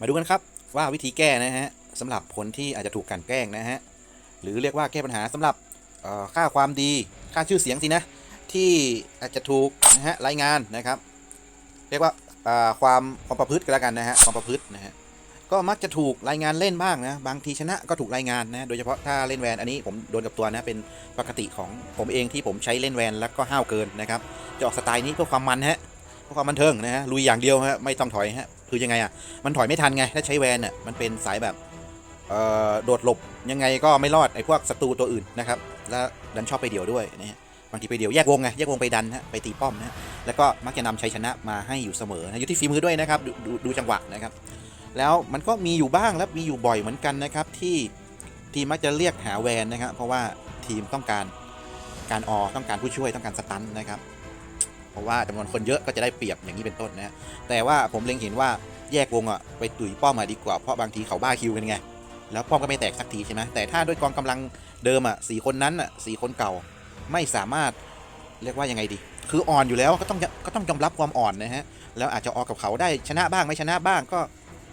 มาดูกันครับว่าวิธีแก้นะฮะสำหรับคนที่อาจจะถูกกันแกล้งนะฮะหรือเรียกว่าแก้ปัญหาสำหรับค่าความดีค่าชื่อเสียงสินะที่อาจจะถูกนะฮะรายงานนะครับ เรียกว่าอ่าความความประพฤติกันแล้วกันนะฮะความประพฤตินะฮะก็มักจะถูกรายงานเล่นบ้างนะบางทีชนะก็ถูกรายงานนะโดยเฉพาะถ้าเล่นแวนอันนี้ผมโดนกับตัวนะเป็นปกติของผมเองที่ผมใช้เล่นแวนแล้วก็ห้าวเกินนะครับจะออกสไตล์นี้เพื่อความมันฮะเพื่อความบันเทิงนะฮะลุยอย่างเดียวฮะไม่ต้องถอยฮะ คือยังไงอะ มันถอยไม่ทันไง ถ้าใช้แวนอะมันเป็นสายแบบเอ่อโดดหลบยังไงก็ไม่รอดไอ้พวกศัตรูตัวอื่นนะครับ แล้วดันชอบไปเดี่ยวด้วยนะฮะบางทีไปเดี่ยวแยกวงไงแยกวงไปดันฮะไปตีป้อมนะฮะแล้วก็มักจะนำชัยชนะมาให้อยู่เสมอนะอยู่ที่ฝีมือด้วยนะครับดูดูดูจังหวะนะครับ แล้วมันก็มีอยู่บ้างและมีอยู่บ่อยเหมือนกันนะครับ ที่ทีมมักจะเรียกหาแวนนะครับเพราะว่าทีมต้องการการออต้องการผู้ช่วยต้องการสตันนะครับ ราะว่าจำนวนคนเยอะก็จะได้เปรียบอย่างนี้เป็นต้นนะฮะแต่ว่าผมเล็งเห็นว่าแยกวงอะไปตุ๋ยป้อมมาดีกว่าเพราะบางทีเขาบ้าคิวกันไงแล้วป้อมก็ไม่แตกสักทีใช่ไหมแต่ถ้าด้วยกองกำลังเดิมอะสี่คนนั้นอะสี่คนเก่าไม่สามารถเรียกว่ายังไงดี คืออ่อนอยู่แล้วก็ต้องก็ต้องยอมรับความอ่อนนะฮะแล้วอาจจะออกกับเขาได้ชนะบ้างไม่ชนะบ้างก็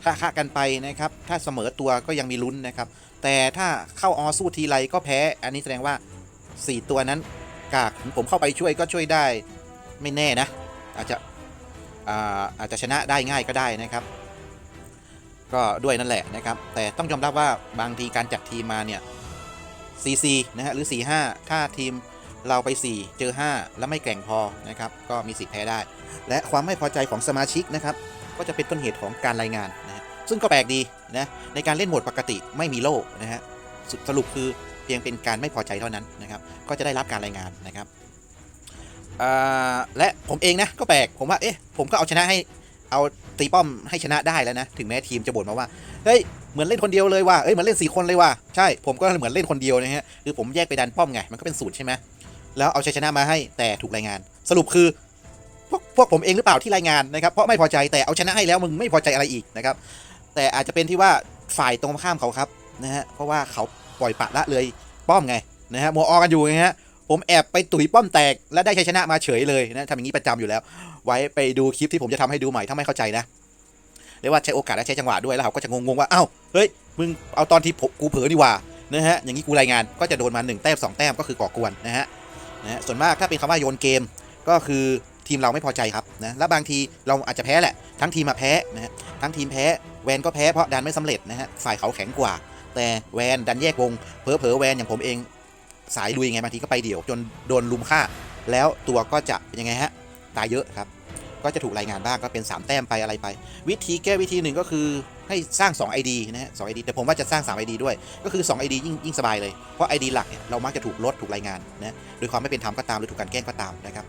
ค่าๆกันไปนะครับถ้าเสมอตัวก็ยังมีลุ้นนะครับแต่ถ้าเข้าออสู้ทีไรก็แพ้ อันนี้แสดงว่า 4 ตัวนั้นกากผมเข้าไปช่วยก็ช่วยได้ ไม่แน่นะ อาจจะอาอาจจะชนะได้ง่ายก็ได้นะครับ ก็ด้วยนั่นแหละนะครับ แต่ต้องยอมรับว่าบางทีการจัดทีมมาเนี่ย CC นะฮะหรือ 4-5 ถ้าทีมเราไป 4 เจอ 5 แล้วไม่แกร่งพอนะครับ ก็มีสิทธิ์แพ้ได้ และความไม่พอใจของสมาชิกนะครับ ก็จะเป็นต้นเหตุของการรายงานนะฮะซึ่งก็แปลกดีนะในการเล่นโหมดปกติไม่มีโล่นะฮะสรุปคือเพียงเป็นการไม่พอใจเท่านั้นนะครับ ก็จะได้รับการรายงานนะครับ และผมเองนะก็แปลกผมว่าเอ๊ะผมก็เอาชนะให้เอาตีป้อมให้ชนะได้แล้วนะถึงแม้ทีมจะบ่นมาว่าเฮ้ยเหมือนเล่นคนเดียวเลยว่ะเอ้ยเหมือนเล่นสี่คนเลยว่ะใช่ผมก็เหมือนเล่นคนเดียวนะฮะคือผมแยกไปดันป้อมไงมันก็เป็นสูตรใช่ไหมแล้วเอาชัยชนะมาให้แต่ถูกรายงาน สรุปคือพวกพวกผมเองหรือเปล่าที่รายงานนะครับเพราะไม่พอใจแต่เอาชนะให้แล้วมึงไม่พอใจอะไรอีกนะครับแต่อาจจะเป็นที่ว่าฝ่ายตรงข้ามเขาครับนะฮะเพราะว่าเขาปล่อยปะละเลยป้อมไงนะฮะมัวออกันอยู่ไงฮะ ผมแอบไปตุ๋ยป้อมแตก และได้ชัยชนะมาเฉยเลยนะทำอย่างนี้ประจำอยู่แล้ว ไว้ไปดูคลิปที่ผมจะทำให้ดูใหม่ถ้าไม่เข้าใจนะเรียกว่าใช้โอกาสและใช้จังหวะด้วยแล้วเขาก็จะงงๆว่าเอ้าเฮ้ยมึงเอาตอนที่ผมกูเผลอดีกว่านะฮะอย่างนี้กูรายงานก็จะโดนมา1แต้ม2แต้มก็คือก่อกวนนะฮะนะส่วนมากถ้าเป็นคำว่าโยนเกมก็คือทีมเราไม่พอใจครับนะแล้วบางทีเราอาจจะแพ้แหละ ทั้งทีมมาแพ้นะฮะทั้งทีมแพ้แวนก็แพ้เพราะดันไม่สำเร็จนะฮะฝ่ายเขาแข็งกว่า แต่แวนดันแยกวงเผลอเผลอๆแวนอย่างผมเอง สายลุยไงบางทีก็ไปเดี่ยวจนโดนลุมฆ่า แล้วตัวก็จะเป็นยังไงฮะตายเยอะครับ ก็จะถูกรายงานบ้างก็เป็น 3 แต้มไปอะไรไป วิธีแก้วิธีหนึ่งก็คือให้สร้าง 2 ID นะฮะ2 ID แต่ผมว่าจะสร้าง 3 ID ด้วย ก็คือ 2 ID ยิ่งยิ่งสบายเลย เพราะ ID หลักเนี่ยเรามักจะถูกลดถูกรายงานนะโดยความไม่เป็นธรรมก็ตามหรือถูกกลันแกล้งก็ตามนะครับ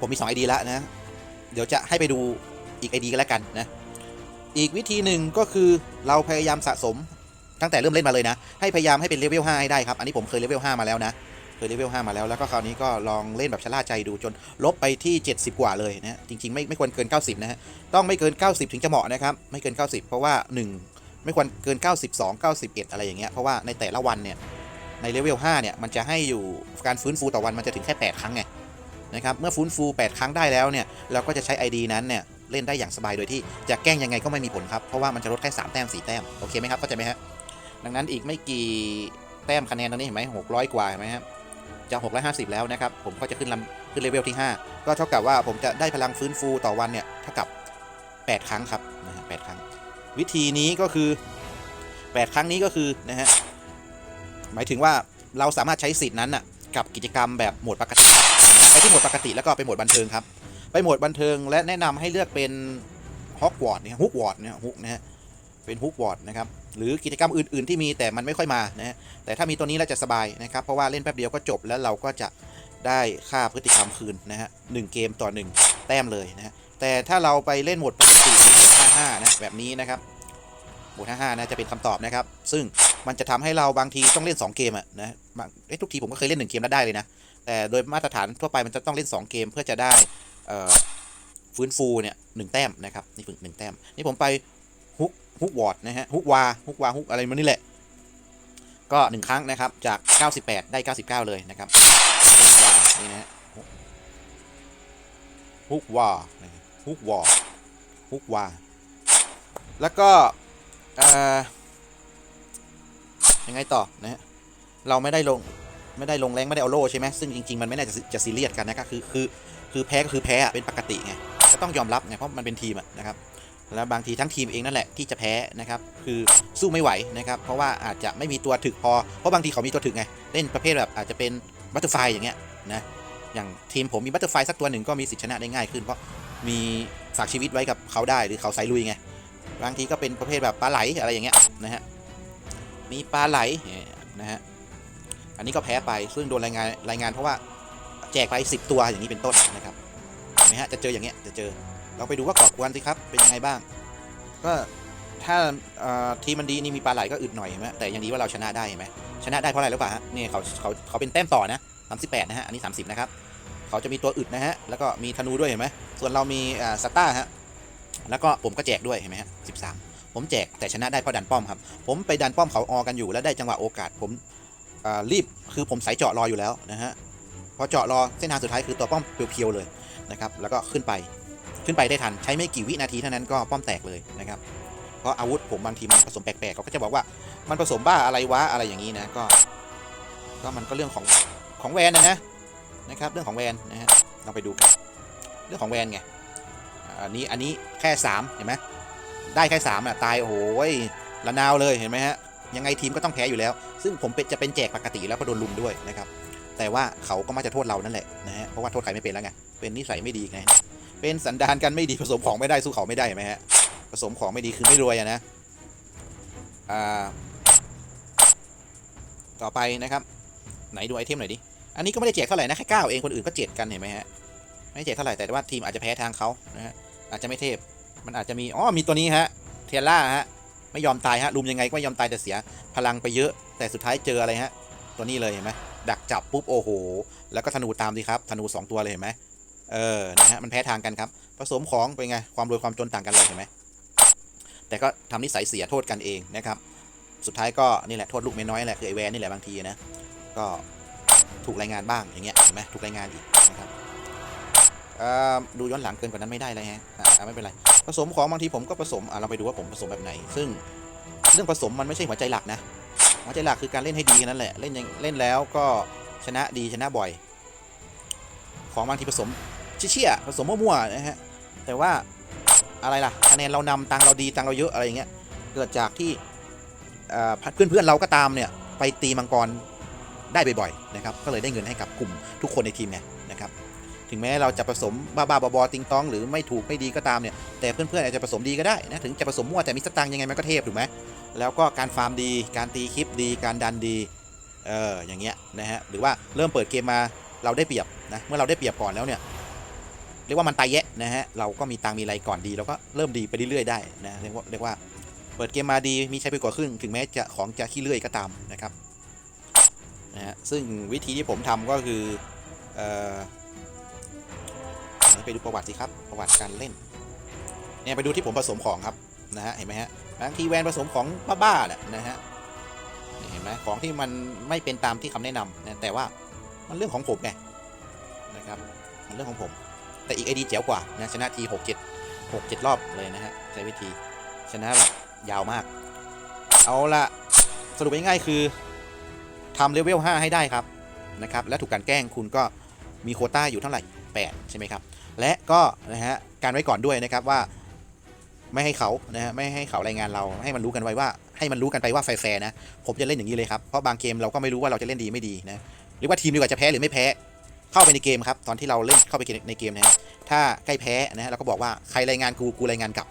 ผมมี 2 ID แล้วนะเดี๋ยวจะให้ไปดูอีก ID กันแล้วกันนะอีกวิธีหนึ่งก็คือเราพยายามสะสม ตั้งแต่เริ่มเล่นมาเลยนะ ให้พยายามให้เป็นเลเวล5ให้ได้ครับ อันนี้ผมเคยเลเวล5มาแล้วนะ เคยเลเวล5มาแล้ว แล้วก็คราวนี้ก็ลองเล่นแบบชะล่าใจดูจนลบไปที่ 70 กว่าเลยนะ จริงๆไม่ไม่ควรเกิน 90 นะฮะ ต้องไม่เกิน 90 ถึงจะเหมาะนะครับ ไม่เกิน 90 เพราะว่า 1 ไม่ควรเกิน 92 91 อะไรอย่างเงี้ย เพราะว่าในแต่ละวันเนี่ย ในเลเวล5เนี่ย มันจะให้อยู่การฟื้นฟูต่อวันมันจะถึงแค่ 8 ครั้งไงนะครับ เมื่อฟื้นฟู 8 ครั้งได้แล้วเนี่ย เราก็จะใช้ ID นั้นเนี่ยเล่นได้อย่างสบายโดยที่จะแกล้งยังไงก็ไม่มีผลครับ เพราะว่ามันจะลดแค่3แต้ม4แต้ม โอเคไหมครับเข้าใจไหมฮะ ดังนั้นอีกไม่กี่แต้มคะแนนตรงนี้เห็นไหม600กว่าเห็นไหมครับจะ650แล้วนะครับ ผมก็จะขึ้นลำขึ้นเลเวลที่5ก็เท่ากับว่าผมจะได้พลังฟื้นฟูต่อวันเนี่ยเท่ากับ8ครั้งครับนะฮะ8ครั้ง วิธีนี้ก็คือ8ครั้งนี้ก็คือนะฮะหมายถึงว่าเราสามารถใช้สิทธิ์นั้นน่ะกับกิจกรรมแบบโหมดปกติไปที่โหมดปกติแล้วก็ไปโหมดบันเทิงครับ ไปโหมดบันเทิงและแนะนำให้เลือกเป็นฮอกวอตส์เนี่ยฮุกวอตส์เนี่ยฮุกนะฮะ เป็นฮุกวอตนะครับหรือกิจกรรมอื่น ๆ ที่มีแต่มันไม่ค่อยมานะแต่ถ้ามีตัวนี้แล้วจะสบายนะครับ เพราะว่าเล่นแป๊บเดียวก็จบแล้วเราก็จะได้ค่าพฤติกรรมคืนนะฮะหนึ่งเกมต่อหนึ่งแต้มเลยนะฮะแต่ถ้าเราไปเล่นหมดปกติหมด55นะแบบนี้นะครับหมด55นะจะเป็นคำตอบนะครับ ซึ่งมันจะทำให้เราบางทีต้องเล่น 2 เกมอะนะบางทุกทีผมก็เคยเล่น 1 เกมแล้วได้เลยนะ แต่โดยมาตรฐานทั่วไปมันจะต้องเล่น 2 เกมเพื่อจะได้ฟื้นฟูเนี่ยหนึ่งแต้มนะครับนี่ฝึกหนึ่งแต้มนี่ผมไป ฮุกวอร์ดนะฮะฮุกวาฮุกวาฮุกอะไรมันนี่แหละ ก็หนึ่งครั้งนะครับจาก 98 ได้ 99 เลยนะครับฮุกวานี่นะฮะฮุกวาฮุกวอฮุกวาแล้วก็ยังไงต่อนะฮะเราไม่ได้ลงไม่ได้ลงแรงไม่ได้เอาโล่ใช่ไหมซึ่งจริง ๆ มันไม่น่าจะจะซีเรียสกันนะก็คือคือคือแพ้ก็คือแพ้อะเป็นปกติไงก็ต้องยอมรับไงเพราะมันเป็นทีมะนะครับ แล้วบางทีทั้งทีมเองนั่นแหละที่จะแพ้นะครับคือสู้ไม่ไหวนะครับเพราะว่าอาจจะไม่มีตัวถึกพอเพราะบางทีเขามีตัวถึกไงเล่นประเภทแบบอาจจะเป็นบัตเตอร์ไฟอย่างเงี้ยนะอย่างทีมผมมีบัตเตอร์ไฟสักตัวหนึ่งก็มีสิทธิชนะได้ง่ายขึ้น เพราะมีฝากชีวิตไว้กับเขาได้หรือเขาสายลุยไงบางทีก็เป็นประเภทแบบปลาไหลอะไรอย่างเงี้ยนะฮะมีปลาไหลนะฮะอันนี้ก็แพ้ไปซึ่งโดนรายงานรายงานเพราะว่าแจกไป 10 ตัวอย่างนี้เป็นต้นนะครับเห็นไหมฮะจะเจออย่างเงี้ยจะเจอ เราไปดูว่ากอบกวนสิครับ เป็นยังไงบ้าง ก็ถ้าทีมมันดีนี่มีปลาไหลก็อึดหน่อยเห็นไหมแต่ยังดีว่าเราชนะได้เห็นไหมชนะได้เพราะอะไรหรือเปล่าฮะนี่เขาเขาเขาเป็นแต้มต่อนะ38นะฮะอันนี้30นะครับเขาจะมีตัวอึดนะฮะแล้วก็มีธนูด้วยเห็นไหมส่วนเรามีสตาร์ฮะแล้วก็ผมก็แจกด้วยเห็นไหมฮะ13ผมแจกแต่ชนะได้เพราะดันป้อมครับ ผมไปดันป้อมเขาออกันอยู่แล้วได้จังหวะโอกาสผมรีบคือผมใส่เจาะรออยู่แล้วนะฮะพอเจาะรอเส้นทางสุดท้ายคือตัวป้อมเพียวๆเลยนะครับแล้วก็ขึ้นไป ขึ้นไปได้ทันใช้ไม่กี่วินาทีเท่านั้นก็ป้อมแตกเลยนะครับเพราะอาวุธผมบางทีมันผสมแปลกๆเขาก็จะบอกว่ามันผสมบ้าอะไรวะอะไรอย่างนี้นะก็ ก็มันก็เรื่องของของแวนนะนะนะครับเรื่องของแวนนะฮะเราไปดูกันเรื่องของแวนไงอันนี้อันนี้แค่สามเห็นไหมได้แค่สามอะตายโอ้โหละนาวเลยเห็นไหมฮะยังไงทีมก็ต้องแพ้อยู่แล้ว ซึ่งผมเป็นจะเป็นแจกปกติแล้วเพราะโดนลุมด้วยนะครับแต่ว่าเขาก็มาจะโทษเรานั่นแหละนะฮะเพราะว่าโทษใครไม่เป็นแล้วไงเป็นนิสัยไม่ดีไง เป็นสันดานกันไม่ดีผสมของไม่ได้สู้เขาไม่ได้เห็นไหมฮะผสมของไม่ดีคือไม่รวยอะนะอ่าต่อไปนะครับ ไหนดูไอเทมหน่อยดิอันนี้ก็ไม่ได้แจกเท่าไหร่นะแค่เก้าเองคนอื่นก็เจ็ดกันเห็นไหมฮะไม่ได้แจกเท่าไหร่แต่ว่าทีมอาจจะแพ้ทางเขานะฮะอาจจะไม่เทพมันอาจจะมีอ๋อมีตัวนี้ฮะเทียร่าฮะไม่ยอมตายฮะลุมยังไงก็ไม่ยอมตายแต่เสียพลังไปเยอะแต่สุดท้ายเจออะไรฮะตัวนี้เลยเห็นไหมดักจับปุ๊บโอ้โห แล้วก็ธนูตามสิครับธนูสองตัวเลยเห็นไหม เออ นะฮะ มันแพ้ทางกันครับ ผสมของเป็นไง ความรวยความจนต่างกันเลยเห็นไหม แต่ก็ทำนิสัยเสียโทษกันเองนะครับ สุดท้ายก็นี่แหละโทษลูกเมียน้อยแหละคือไอแวนนี่แหละบางทีนะ ก็ถูกรายงานบ้างอย่างเงี้ยเห็นไหมถูกรายงานอีกนะครับดูย้อนหลังเกินกว่านั้นไม่ได้เลยฮะไม่เป็นไร ผสมของบางทีผมก็ผสมอะเราไปดูว่าผมผสมแบบไหน ซึ่งเรื่องผสมมันไม่ใช่หัวใจหลักนะหัวใจหลักคือการเล่นให้ดีแค่นั้นแหละ เล่นยังเล่นแล้วก็ชนะดีชนะบ่อย ของบางทีผสม เชี่ยๆผสมมั่วๆนะฮะแต่ว่าอะไรล่ะคะแนนเรานำตังเราดีตังเราเยอะอะไรอย่างเงี้ยเกิดจากที่เพื่อนๆเราก็ตามเนี่ยไปตีมังกรได้บ่อยๆนะครับก็เลยได้เงินให้กับกลุ่มทุกคนในทีมไงนะครับถึงแม้เราจะผสมบ้าๆบอๆติงตอง หรือไม่ถูกไม่ดีก็ตามเนี่ยแต่เพื่อนๆอาจจะผสมดีก็ได้นะถึงจะผสมมั่วแต่มีสตังค์ยังไงมันก็เทพถูกไหมแล้วก็การฟาร์มดี การตีคลิปดี การดันดีเอออย่างเงี้ยนะฮะหรือว่าเริ่มเปิดเกมมาเราได้เปรียบนะเมื่อเราได้เปรียบก่อนแล้วเนี่ย เรียกว่ามันตายแยะนะฮะเราก็มีตังมีอะไรก่อนดีเราก็เริ่มดีไปเรื่อยๆได้นะเรียกว่าเรียกว่าเปิดเกมมาดีมีใช้ไปกว่าครึ่งถึงแม้จะของจะขี้เลื่อยก็ตามนะครับนะฮะซึ่งวิธีที่ผมทำก็คือเอ่อไปดูประวัติสิครับประวัติการเล่นเนี่ยไปดูที่ผมผสมของครับนะฮะเห็นไหมฮะบางทีแวนผสมของบ้าๆเนี่ยนะฮะเห็นไหมของที่มันไม่เป็นตามที่คำแนะนำนะแต่ว่ามันเรื่องของผมไงนะครับมันเรื่องของผม แต่อีกไอดีเจ๋วกว่านะชนะทีหกเจ็ดหกเจ็ดรอบเลยนะฮะใช้วิธีชนะแบบยาวมาก เอาละสรุปง่ายๆคือทำเลเวล5ให้ได้ครับนะครับ และถูกการแกล้งคุณก็มีโคต้าอยู่เท่าไหร่ 8 ใช่ไหมครับ และก็นะฮะการไว้ก่อนด้วยนะครับว่าไม่ให้เขานะฮะไม่ให้เขารายงานเราให้มันรู้กันไว้ว่า ให้มันรู้กันไปว่าแฟร์ๆนะ ผมจะเล่นอย่างนี้เลยครับ เพราะบางเกมเราก็ไม่รู้ว่าเราจะเล่นดีไม่ดีนะหรือว่าทีมดีกว่าจะแพ้หรือไม่แพ้ เข้าไปในเกมครับตอนที่เราเล่นเข้าไปในเกมนะฮะถ้าใกล้แพ้นะฮะเราก็บอกว่าใครรายงานกูกูรายงานกลับ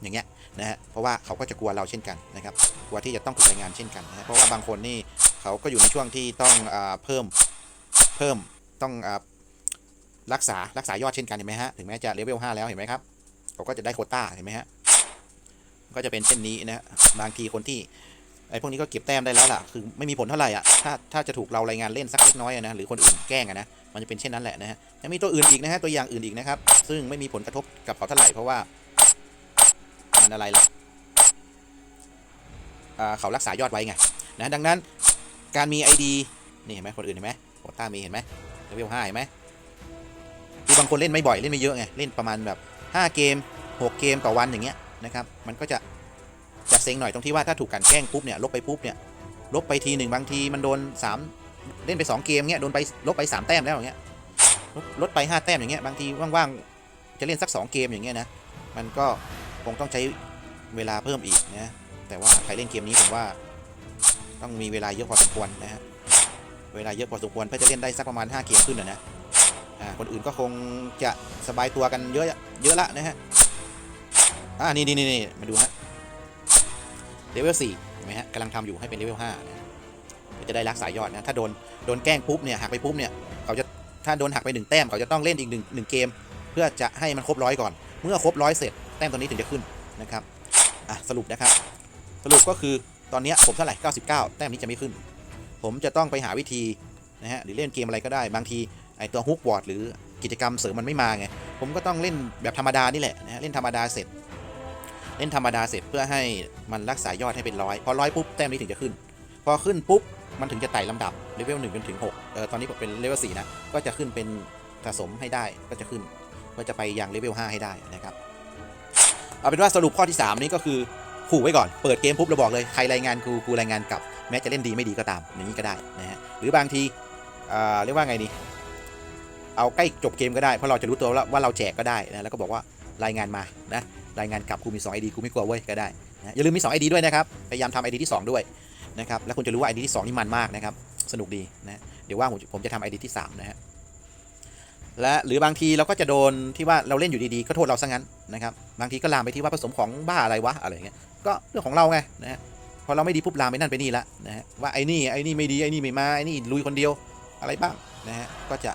อย่างเงี้ยนะฮะเพราะว่าเขาก็จะกลัวเราเช่นกันนะครับกลัวที่จะต้องถูกรายงานเช่นกันนะเพราะว่าบางคนนี่เขาก็อยู่ในช่วงที่ต้องอาเพิ่มเพิ่มต้องอารักษารักษายอดเช่นกันเห็นไหมฮะถึงแม้จะเลเวล5แล้วเห็นไหมครับเขาก็จะได้โคต้าเห็นไหมฮะก็จะเป็นเช่นนี้นะฮะบางทีคนที่ ไอ้พวกนี้ก็เก็บแต้มได้แล้วล่ะ คือไม่มีผลเท่าไหร่อะ ถ้าถ้าจะถูกเรารายงานเล่นสักเล็กน้อยนะ หรือคนอื่นแกล้งนะ มันจะเป็นเช่นนั้นแหละนะฮะ ยังมีตัวอื่นอีกนะฮะ ตัวอย่างอื่นอีกนะครับ ซึ่งไม่มีผลกระทบกับเขาเท่าไหร่เพราะว่า มันอะไรล่ะอ่าเขารักษายอดไว้ไงนะ ดังนั้นการมี ID นี่เห็นไหมคนอื่นเห็นไหมโคต้ามีเห็นไหมเลเวลห้าเห็นไหมคือบางคนเล่นไม่บ่อยเล่นไม่เยอะไง เล่นประมาณแบบ 5 เกม 6 เกมต่อวันอย่างเงี้ยนะครับ มันก็จะ จะเซ็งหน่อยตรงที่ว่าถ้าถูกกันแกล้งปุ๊บเนี่ยลบไปปุ๊บเนี่ยลบไปทีหนึ่งบางทีมันโดนสามเล่นไปสองเกมเงี้ยโดนไปลบไปสามแต้มแล้วอย่างเงี้ยลดลดไปห้าแต้มอย่างเงี้ยบางทีว่างๆจะเล่นสักสองเกมอย่างเงี้ยนะมันก็คงต้องใช้เวลาเพิ่มอีกนะแต่ว่าใครเล่นเกมนี้ผมว่าต้องมีเวลาเยอะพอสมควรนะฮะเวลาเยอะพอสมควรเพื่อจะเล่นได้สักประมาณ 5 เกมขึ้นนะนะคนอื่นก็คงจะสบายตัวกันเยอะเยอะละนะฮะอ่านี่นี่นี่มาดูฮะ เลเวลสี่เห็นไหมฮะกำลังทำอยู่ให้เป็นเลเวลห้านะจะได้รักษายอดนะ ถ้าโดนโดนแกล้งปุ๊บเนี่ยหักไปปุ๊บเนี่ยเขาจะถ้าโดนหักไปหนึ่งแต้มเขาจะต้องเล่นอีกหนึ่งหนึ่งเกม เพื่อจะให้มันครบร้อยก่อน เมื่อครบร้อยเสร็จแต้มตัวนี้ถึงจะขึ้นนะครับอะสรุปนะครับ สรุปก็คือตอนนี้ผมเท่าไหร่ 99 แต้มนี้จะไม่ขึ้น ผมจะต้องไปหาวิธีนะฮะหรือเล่นเกมอะไรก็ได้ บางทีไอตัวฮุกวอร์ดหรือกิจกรรมเสริมมันไม่มาไง ผมก็ต้องเล่นแบบธรรมดานี่แหละนะฮะเล่นธรรมดาเสร็จ เล่นธรรมดาเสร็จเพื่อให้มันรักษายอดให้เป็นร้อยพอร้อยปุ๊บแต้มนี้ถึงจะขึ้น พอขึ้นปุ๊บมันถึงจะไต่ลำดับเลเวลหนึ่งจนถึงหกเออตอนนี้ผมเป็นเลเวลสี่นะก็จะขึ้นเป็นสะสมให้ได้ก็จะขึ้นก็จะไปยังเลเวลห้าให้ได้นะครับเอาเป็นว่าสรุปข้อที่สามนี้ก็คือขู่ไว้ก่อน เปิดเกมปุ๊บเราบอกเลยใครรายงานกูกูรายงานกลับแม้จะเล่นดีไม่ดีก็ตามอย่างนี้ก็ได้นะฮะหรือบางทีอ่าเรียกว่าไงดีเอาใกล้จบเกมก็ได้เพราะเราจะรู้ตัวแล้วว่าเราแจกก็ได้นะแล้วก็บอกว่ารายงานมานะ รายงานกลับกูมี2 ID กูไม่กลัวเว้ยก็ได้นะอย่าลืมมี2 ID ด้วยนะครับพยายามทำ ID ที่ 2 ด้วยนะครับแล้วคุณจะรู้ว่า ID ที่ 2 นี่มันมากนะครับสนุกดีนะเดี๋ยวว่างผมผมจะทำ ID ที่ 3 นะฮะและหรือบางทีเราก็จะโดนที่ว่าเราเล่นอยู่ดีๆก็โทษเราซะงั้นนะครับบางทีก็ลามไปที่ว่าผสมของบ้าอะไรวะอะไรเงี้ยก็เรื่องของเราไงนะฮะพอเราไม่ดีปุ๊บลามไปนั่นไปนี่ละนะฮะว่าไอ้นี่ไอ้นี่ไม่ดีไอ้นี่ไม่มาไอ้นี่ลุยคนเดียวอะไรบ้างนะฮะก็จะ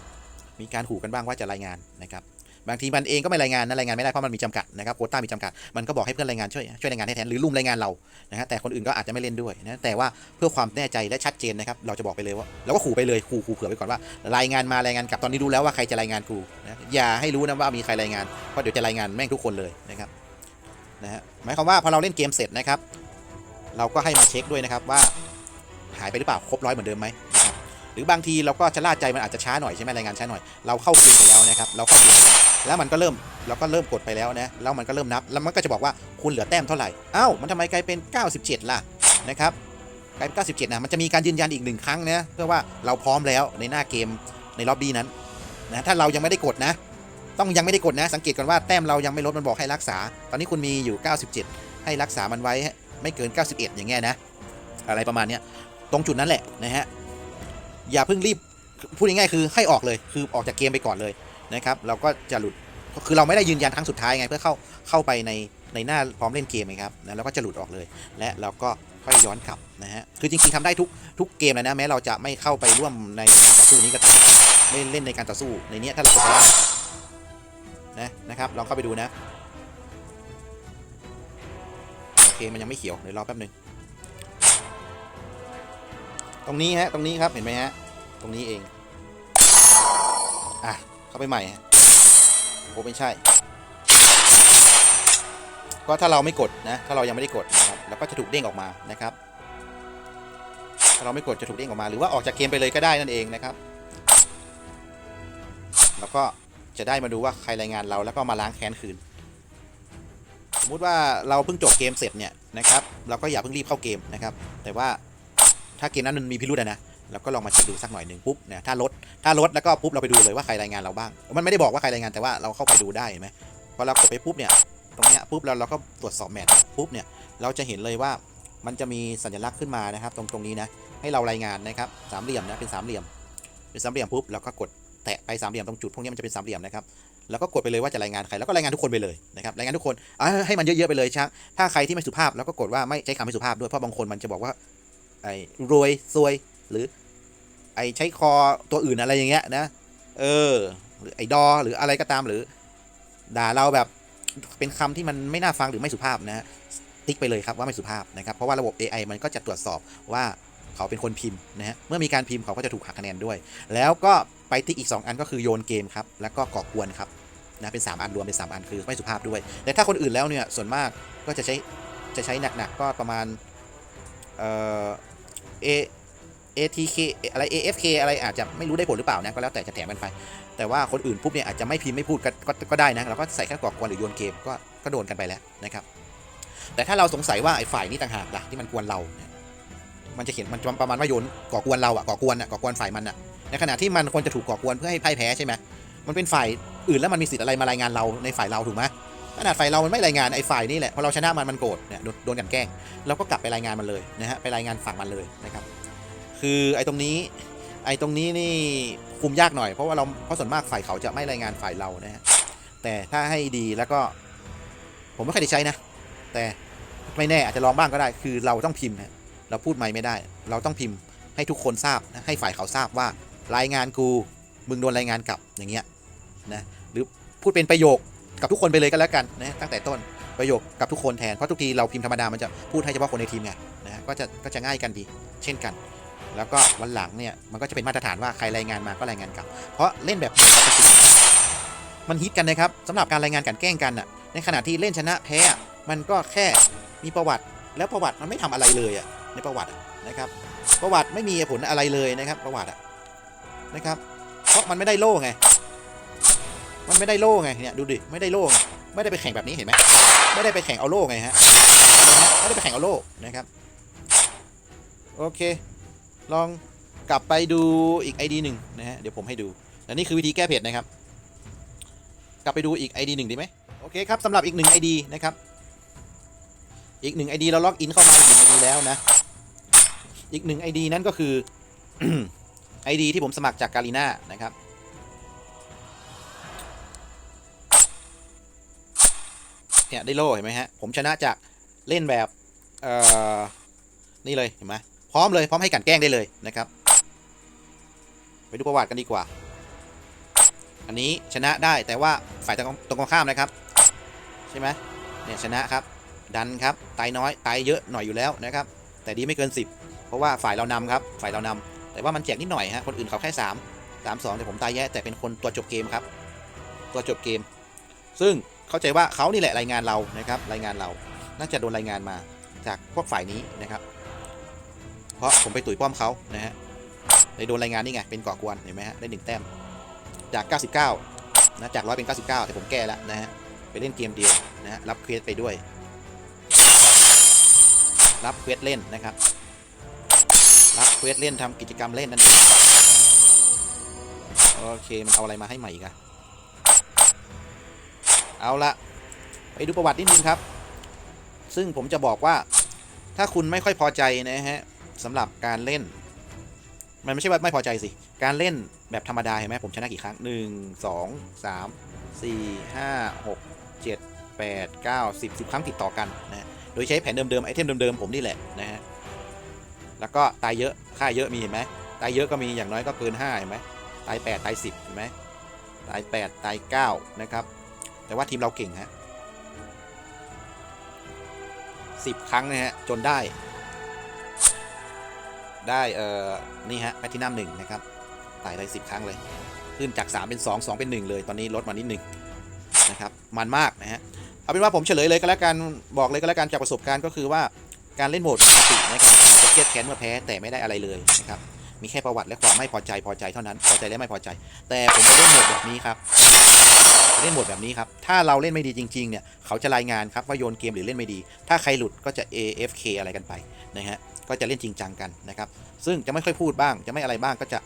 มีการขู่กันบ้างว่าจะรายงานนะครับ บางทีมันเองก็ไม่รายงานนะรายงานไม่ได้เพราะมันมีจำกัดนะครับโควต้ามีจำกัดมันก็บอกให้เพื่อนรายงานช่วยช่วยรายงานให้แทนหรือลุมรายงานเรานะฮะแต่คนอื่นก็อาจจะไม่เล่นด้วยนะแต่ว่าเพื่อความแน่ใจและชัดเจนนะครับเราจะบอกไปเลยว่าเราก็ขู่ไปเลยขู่ขู่เผื่อไปก่อนว่า รายงานมารายงานกลับตอนนี้รู้แล้วว่าใครจะรายงานกูนะอย่าให้รู้นะว่ามีใครรายงานเพราะเดี๋ยวจะรายงานแม่งทุกคนเลยนะครับนะฮะหมายความว่าพอเราเล่นเกมเสร็จนะครับเราก็ให้มาเช็คด้วยนะครับว่าหายไปหรือเปล่าครบร้อยเหมือนเดิมไหมนะครับหรือบางทีเราก็ชะล่าใจมันอาจจะช้าหน่อยใช่ไหมรายงานช้าหน่อยเราเข้าเกมไปแล้วนะครับเราเข้าเกมไป แล้วมันก็เริ่มเราก็เริ่มกดไปแล้วนะแล้วมันก็เริ่มนับ แล้วมันก็จะบอกว่าคุณเหลือแต้มเท่าไหร่เอ้ามันทำไมกลายเป็น 97 ล่ะนะครับกลายเป็น 97นะมันจะมีการยืนยันอีกหนึ่งครั้งนะเพื่อว่าเราพร้อมแล้วในหน้าเกมในล็อบบี้นั้นนะถ้าเรายังไม่ได้กดนะ ต้องยังไม่ได้กดนะ สังเกตก่อนว่าแต้มเรายังไม่ลดมันบอกให้รักษา ตอนนี้คุณมีอยู่ 97 ให้รักษามันไว้ไม่เกิน 91 อย่างเงี้ยนะ อะไรประมาณเนี้ยตรงจุดนั้นแหละนะฮะอย่าเพิ่งรีบพูดง่ายๆคือให้ออกเลยคือออกจากเกมไปก่อนเลย นะครับเราก็จะหลุดคือเราไม่ได้ยืนยันครั้งสุดท้ายไงเพื่อเข้าเข้าไปในในหน้าพร้อมเล่นเกมไงครับนะเราก็จะหลุดออกเลย และเราก็ค่อยย้อนกลับนะฮะคือจริงๆทำได้ทุกทุกเกมเลยนะแม้เราจะไม่เข้าไปร่วมในการต่อสู้นี้ก็ตามเล่นเล่นในการต่อสู้ในนี้ถ้าเรากดไปแล้นะนะครับลองเข้าไปดูนะโอเคมันยังไม่เขียวเดี๋ยวรอแป๊บหนึงตรงนี้ฮะตรงนี้ครับเห็นไหมฮะตรงนี้เองอะ เข้าไปใหม่ฮะโอ้ไม่ใช่ ก็ถ้าเราไม่กดนะ ถ้าเรายังไม่ได้กดนะครับแล้วก็จะถูกเด้งออกมานะครับ ถ้าเราไม่กดจะถูกเด้งออกมา หรือว่าออกจากเกมไปเลยก็ได้นั่นเองนะครับ แล้วก็จะได้มาดูว่าใครรายงานเราแล้วก็มาล้างแค้นคืน สมมุติว่าเราเพิ่งจบเกมเสร็จเนี่ยนะครับ เราก็อย่าเพิ่งรีบเข้าเกมนะครับ แต่ว่าถ้าเกมนั้นมันมีพิรุธนะ เราก็ลองมาเช็คดูสักหน่อยหนึ่งปุ๊บเนี่ยถ้าลดถ้าลดแล้วก็ปุ๊บเราไปดูเลยว่าใครรายงานเราบ้าง มันไม่ได้บอกว่าใครรายงานแต่ว่าเราเข้าไปดูได้เห็นไหมพอเรากดไปปุ๊บเนี่ยตรงเนี้ยปุ๊บเราเราก็ตรวจสอบแมทปุ๊บเนี่ยเราจะเห็นเลยว่ามันจะมีสัญลักษณ์ขึ้นมานะครับ ตรงตรงนี้นะให้เรารายงานนะครับสามเหลี่ยมนะเป็นสามเหลี่ยมเป็นสามเหลี่ยมปุ๊บเราก็กดแตะไปสามเหลี่ยมตรงจุดพวกนี้มันจะเป็นสามเหลี่ยมนะครับแล้วก็กดไปเลยว่าจะรายงานใครแล้วก็รายงานทุกคนไปเลยนะครับรายงานทุกคนให้มันเยอะๆไปเลยชักถ้าใครที่ไม่สุภาพแล้วก็กดว่าไม่ใช้คำไม่สุภาพด้วยเพราะบางคนมันจะบอกว่าไอ้รวยซวย หรือ ไอใช้คอตัวอื่นอะไรอย่างเงี้ยนะ เออ หรือไอดอหรืออะไรก็ตามหรือ ด่าเราแบบเป็นคำที่มันไม่น่าฟังหรือไม่สุภาพนะติ๊กไปเลยครับว่าไม่สุภาพนะครับ เพราะว่าระบบ AI มันก็จะตรวจสอบว่าเขาเป็นคนพิมพ์นะฮะเมื่อมีการพิมพ์เขาก็จะถูกหักคะแนนด้วย แล้วก็ไปติ๊กอีก 2 อันก็คือโยนเกมครับแล้วก็ก่อกวนครับนะเป็น 3 อันรวมเป็น 3 อันคือไม่สุภาพด้วยแต่ถ้าคนอื่นแล้วเนี่ยส่วนมากก็จะใช้จะใช้หนักๆก็ประมาณเอ่อ ATK อะไร AFK อะไรอาจจะไม่รู้ได้ผลหรือเปล่านะก็แล้วแต่จะแถมกันไป แต่ว่าคนอื่นปุ๊บเนี่ยอาจจะไม่พิมพ์ไม่พูดก็ก็ก็ได้นะเราก็ใส่แค่ก่อกวนหรือโยนเกมก็ก็โดนกันไปแล้วนะครับ แต่ถ้าเราสงสัยว่าไอ้ฝ่ายนี้ต่างหากล่ะที่มันกวนเรา มันจะเขียนมันประมาณว่าโยนก่อกวนเราอะก่อกวนอะก่อกวนฝ่ายมันอะในขณะที่มันควรจะถูกก่อกวนเพื่อให้พ่ายแพ้ใช่ไหมมันเป็นฝ่ายอื่นแล้วมันมีสิทธิ์อะไรมารายงานเราในฝ่ายเราถูกไหมขนาดฝ่ายเรามันไม่รายงานไอ้ฝ่ายนี่แหละพอเราชนะมันมันโกรธเนี่ยโดนกันแกล้งเราก็กลับไปรายงานมันเลยนะฮะไปรายงานฝั่งมันเลยนะครับ คือไอ้ตรงนี้ ไอ้ตรงนี้นี่คุมยากหน่อยเพราะว่าเราเพราะส่วนมากฝ่ายเขาจะไม่รายงานฝ่ายเรานะฮะแต่ถ้าให้ดีแล้วก็ ผมไม่เคยได้ใช้นะ แต่ไม่แน่อาจจะลองบ้างก็ได้ คือเราต้องพิมพ์นะเราพูดไม่ไม่ได้ เราต้องพิมพ์ให้ทุกคนทราบนะให้ฝ่ายเขาทราบว่ารายงานกูมึงโดนรายงานกลับอย่างเงี้ยนะหรือพูดเป็นประโยคกับทุกคนไปเลยก็แล้วกันนะตั้งแต่ต้นประโยคกับทุกคนแทนเพราะทุกทีเราพิมพ์ธรรมดามันจะพูดให้เฉพาะคนในทีมไงนะฮะก็จะก็จะง่ายกันดี เช่นกัน แล้วก็วันหลังเนี่ยมันก็จะเป็นมาตรฐานว่าใครรายงานมาก็รายงานกลับ เพราะเล่นแบบปกติมันฮิตกันนะครับสำหรับการรายงานกันแกล้งกันอะในขณะที่เล่นชนะแพ้มันก็แค่มีประวัติ แล้วประวัติมันไม่ทำอะไรเลยอะในประวัติะนะครับ ประวัติไม่มีผลอะไรเลยนะครับ ประวัติอะนะครับ เพราะมันไม่ได้โล่ไง มันไม่ได้โล่ไงเนี่ยดูดิไม่ได้โล่ไงไม่ได้ไปแข่งแบบนี้เห็นไหมไม่ได้ไปแข่งเอาโล่ไงฮะไม่ได้ไปแข่งเอาโล่นะครับ โอเค ลองกลับไปดูอีก ID หนึ่งนะฮะ เดี๋ยวผมให้ดู และนี่คือวิธีแก้เพจนะครับ กลับไปดูอีก ID หนึ่งดีไหมโอเคครับสำหรับอีกหนึ่ง ID นะครับ อีกหนึ่ง ID เราล็อกอินเข้ามาอีกหนึ่ง ID แล้วนะ อีกหนึ่ง ID นั่นก็คือ ID ที่ผมสมัครจากกาลิน่านะครับเนี่ยได้โล่เห็นไหมฮะ ผมชนะจากเล่นแบบ เอ่อ นี่เลยเห็นไหม พร้อมเลยพร้อมให้กันแกล้งได้เลยนะครับ ไปดูประวัติกันดีกว่า อันนี้ชนะได้แต่ว่าฝ่ายตรงตรงข้ามนะครับ ใช่ไหมเนี่ยชนะครับ ดันครับตายน้อยตายเยอะหน่อยอยู่แล้วนะครับ แต่ดีไม่เกิน 10 เพราะว่าฝ่ายเรานำครับ ฝ่ายเรานำแต่ว่ามันแจกนิดหน่อยฮะคนอื่นเขาแค่ 3 3 2แต่ผมตายแย่แต่เป็นคนตัวจบเกมครับ ตัวจบเกม ซึ่งเข้าใจว่าเขานี่แหละรายงานเรานะครับ รายงานเราน่าจะโดนรายงานมาจากพวกฝ่ายนี้นะครับ เพราะผมไปตุ๋ยป้อมเขานะฮะเลยโดนรายงานนี่ไง เป็นก่อกวนเห็นไหมฮะได้หนึ่งแต้ม จาก 99 นะ จากร้อยเป็น 99 แต่ผมแก้แล้วนะฮะ ไปเล่นเกมเดียวนะฮะ รับเควสไปด้วย รับเควสเล่นนะครับ รับเควสเล่นทำกิจกรรมเล่นนั่นเองโอเค มันเอาอะไรมาให้ใหม่อีกอะเอาละไปดูประวัตินิดนึงครับ ซึ่งผมจะบอกว่าถ้าคุณไม่ค่อยพอใจนะฮะ สำหรับการเล่น มันไม่ใช่ว่าไม่พอใจสิ การเล่นแบบธรรมดาเห็นไหมผมชนะกี่ครั้ง 1 2 3 4 5 6 7 8 9 10 10 ครั้งติดต่อกันนะฮะโดยใช้แผนเดิมๆไอเทมเดิมๆผมนี่แหละนะฮะแล้วก็ตายเยอะค่าเยอะมีเห็นไหมตายเยอะก็มีอย่างน้อยก็เกิน5เห็นไหมตาย8ตาย10เห็นไหมตาย8ตาย9นะครับ แต่ว่าทีมเราเก่งฮะ10 ครั้งนะฮะจนได้ ได้เอ่อนี่ฮะแพทินัมหนึ่งนะครับตายได้สิบครั้งเลย ขึ้นจาก 3 เป็น 2 2 เป็น 1 เลย ตอนนี้ลดมานิดหนึ่งนะครับมันมากนะฮะเอาเป็นว่าผมเฉลยเลยก็แล้วกันบอกเลยก็แล้วกันจากประสบการณ์ก็คือว่าการเล่นโหมดปกตินะครับจะเครียดแค้นเมื่อแพ้แต่ไม่ได้อะไรเลยนะครับ มีแค่ประวัติและความไม่พอใจพอใจเท่านั้นพอใจและไม่พอใจ แต่ผมไปเล่นโหมดแบบนี้ครับเล่นโหมดแบบนี้ครับถ้าเราเล่นไม่ดีจริงๆเนี่ยเขาจะรายงานครับว่าโยนเกมหรือเล่นไม่ดี ถ้าใครหลุดก็จะ AFK อะไรกันไปนะฮะก็จะเล่นจริงจังกันนะครับซึ่งจะไม่ค่อยพูดบ้าง จะไม่อะไรบ้างก็จะ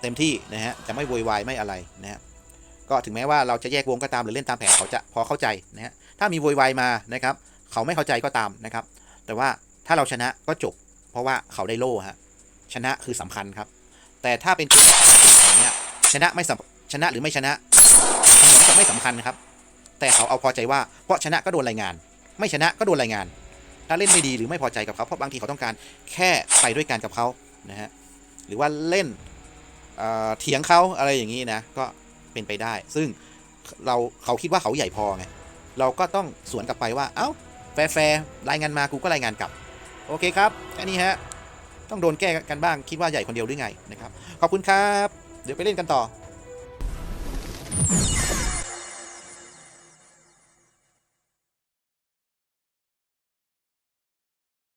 เต็มที่นะฮะจะไม่โวยวายไม่อะไรนะฮะก็ถึงแม้ว่าเราจะแยกวงก็ตามหรือเล่นตามแผนเขาจะพอเข้าใจนะฮะถ้ามีโวยวายมานะครับเขาไม่เข้าใจก็ตามนะครับ แต่ว่าถ้าเราชนะก็จบ เพราะว่าเขาได้โล่ฮะ ชนะคือสำคัญครับ แต่ถ้าเป็นเนี้ยชนะไม่สำชนะหรือไม่ชนะเหมือนกับไม่สำคัญนะครับ แต่เขาเอาพอใจว่าเพราะชนะก็โดนรายงาน ไม่ชนะก็โดนรายงาน ถ้าเล่นไม่ดีหรือไม่พอใจกับเขาเพราะบางทีเขาต้องการแค่ไปด้วยกันกับเขานะฮะหรือว่าเล่นเถียงเขาอะไรอย่างนี้นะก็เป็นไปได้ ซึ่งเราเขาคิดว่าเขาใหญ่พอไงเราก็ต้องสวนกลับไปว่า เอ้าแฟร์แฟร์รายงานมากูก็รายงานกลับ โอเคครับแค่นี้ฮะ ต้องโดนแก้กันบ้างคิดว่าใหญ่คนเดียวหรือไงนะครับขอบคุณครับ เดี๋ยวไปเล่นกันต่อ